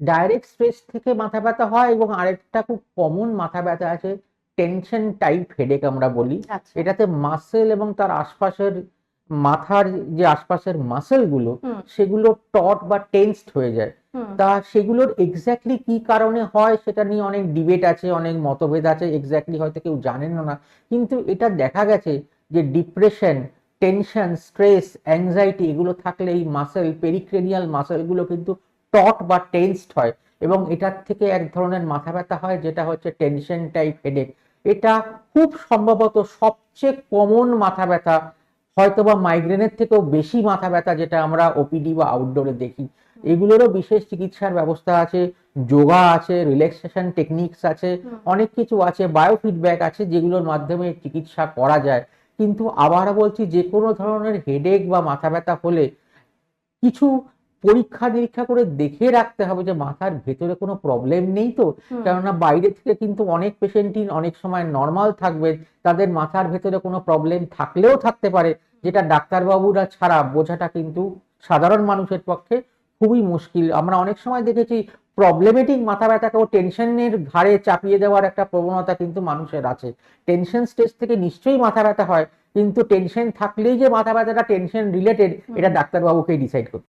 Direct stress থেকে মাথা ব্যথা হয় এবং আরেকটা খুব কমন মাথা ব্যথা আছে টেনশন টাইপ হেডেক আমরা বলি। আচ্ছা। এটাতে মাসেল এবং তার আশপাশের মাথার যে আশপাশের মাসেলগুলো হুম। সেগুলো টট বা টেন্সড হয়ে যায়। তা সেগুলোর এক্স্যাক্টলি কি কারণে হয় সেটা নিয়ে অনেক ডিবেট আছে অনেক মতভেদ আছে এক্স্যাক্টলি হয়তো কেউ জানেন না। কিন্তু এটা দেখা গেছে যে ডিপ্রেশন টেনশন স্ট্রেস অ্যাংজাইটি এগুলো থাকলে এই মাসেল পেরিক্রেনিয়াল মাসেলগুলো কিন্তু টট বা টেন্সড হয় এবং এটার থেকে এক ধরনের মাথা ব্যথা হয় যেটা হচ্ছে টেনশন টাইপ হেডেক এটা খুব সম্ভবত সবচেয়ে কমন মাথা ব্যথা হয়তো বা মাইগ্রেনের থেকেও বেশি মাথা ব্যথা যেটা আমরা ওপিডি বা আউটডোরে দেখি। এগুলোরও বিশেষ চিকিৎসার ব্যবস্থা আছে যোগা আছে রিল্যাক্সেশন টেকনিক্স আছে অনেক কিছু আছে বায়োফিডব্যাক আছে যেগুলোর মাধ্যমে চিকিৎসা করা যায়। কিন্তু আবার বলছি যে কোনো ধরনের হেডেক বা মাথা ব্যথা হলে কিছু পরীক্ষা নিরীক্ষা করে দেখে রাখতে হবে যে মাথার ভেতরে কোনো প্রবলেম নেই তো। কেননা বাইরে থেকে কিন্তু অনেক পেশেন্টই অনেক সময় নর্মাল থাকবে তাদের মাথার ভেতরে কোনো প্রবলেম থাকলেও থাকতে পারে যেটা ডাক্তারবাবুরা ছাড়া বোঝাটা কিন্তু সাধারণ মানুষের পক্ষে খুবই মুশকিল। আমরা অনেক সময় দেখেছি প্রবলেমেটিক মাথা ব্যথাকেও টেনশনের ঘাড়ে চাপিয়ে দেওয়ার একটা প্রবণতা কিন্তু মানুষের আছে। টেনশন স্টেজ থেকে নিশ্চয়ই মাথা ব্যথা হয় কিন্তু টেনশন থাকলেই যে মাথা ব্যথাটা টেনশন রিলেটেড এটা ডাক্তারবাবুকেই ডিসাইড করতে